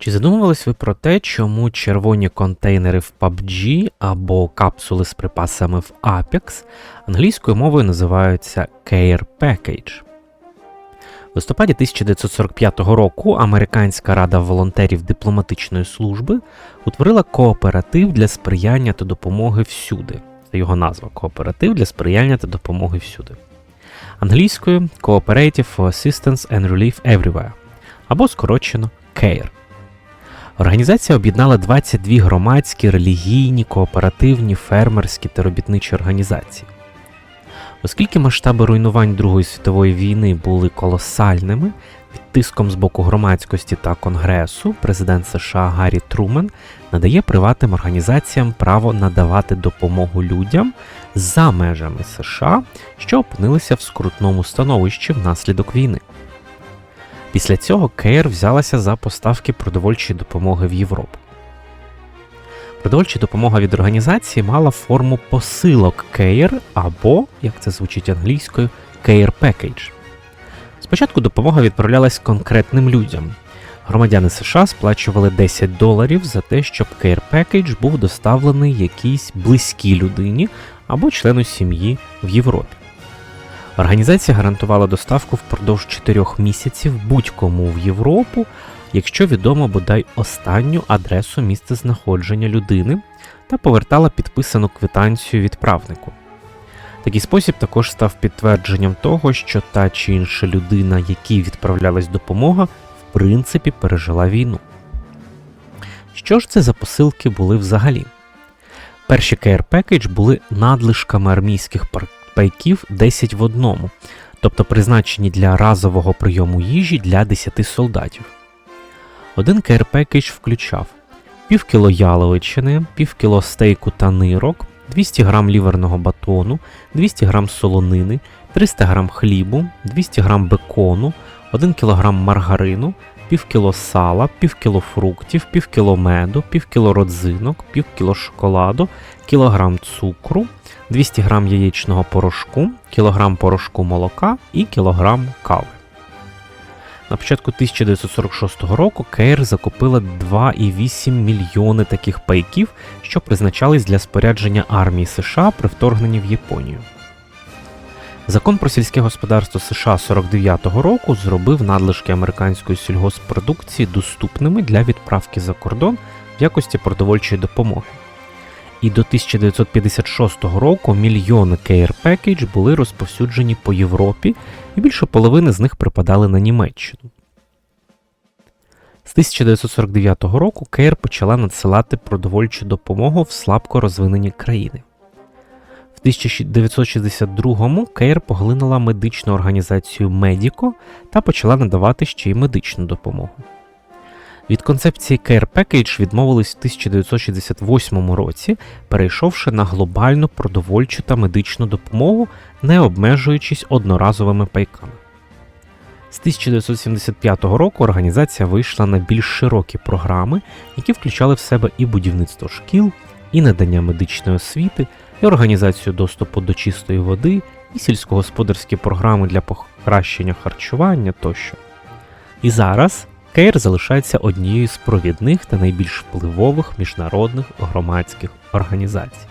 Чи задумувались ви про те, чому червоні контейнери в PUBG або капсули з припасами в Apex англійською мовою називаються Care Package? В листопаді 1945 року Американська рада волонтерів дипломатичної служби утворила кооператив для сприяння та допомоги всюди. Це його назва Кооператив для сприяння та допомоги всюди. Англійською Cooperative for Assistance and Relief Everywhere або скорочено CARE. Організація об'єднала 22 громадські, релігійні, кооперативні, фермерські та робітничі організації. Оскільки масштаби руйнувань Другої світової війни були колосальними, під тиском з боку громадськості та Конгресу, президент США Гаррі Трумен надає приватним організаціям право надавати допомогу людям за межами США, що опинилися в скрутному становищі внаслідок війни. Після цього Кейр взялася за поставки продовольчої допомоги в Європу. Продовольча допомога від організації мала форму посилок Кейр або, як це звучить англійською, Care Package. Спочатку допомога відправлялась конкретним людям. Громадяни США сплачували 10 доларів за те, щоб Care Package був доставлений якійсь близькій людині або члену сім'ї в Європі. Організація гарантувала доставку впродовж 4 місяців будь-кому в Європу, якщо відомо бодай останню адресу місцезнаходження людини та повертала підписану квитанцію відправнику. Такий спосіб також став підтвердженням того, що та чи інша людина, якій відправлялась допомога, в принципі пережила війну. Що ж це за посилки були взагалі? Перші Care Package були надлишками армійських пайків 10 в одному, тобто призначені для разового прийому їжі для 10 солдатів. Один Care Package включав пів кіло яловичини, пів кіло стейку та нирок, 200 г ліверного батону, 200 г солонини, 300 г хлібу, 200 г бекону, 1 кг маргарину, пів кіло сала, пів кіло фруктів, пів кіло меду, пів кіло родзинок, пів кіло шоколаду, кілограм цукру, 200 г яєчного порошку, кілограм порошку молока і кілограм кави. На початку 1946 року Кейр закупила 2,8 мільйони таких пайків, що призначались для спорядження армії США при вторгненні в Японію. Закон про сільське господарство США 49-го року зробив надлишки американської сільгоспродукції доступними для відправки за кордон в якості продовольчої допомоги. І до 1956 року мільйони Care Package були розповсюджені по Європі, і більше половини з них припадали на Німеччину. З 1949 року Кейр почала надсилати продовольчу допомогу в слабко розвинені країни. В 1962-му Кейр поглинула медичну організацію Медіко та почала надавати ще й медичну допомогу. Від концепції Care Package відмовились в 1968 році, перейшовши на глобальну продовольчу та медичну допомогу, не обмежуючись одноразовими пайками. З 1975 року організація вийшла на більш широкі програми, які включали в себе і будівництво шкіл, і надання медичної освіти, і організацію доступу до чистої води, і сільськогосподарські програми для покращення харчування тощо. І зараз Кейр залишається однією з провідних та найбільш впливових міжнародних громадських організацій.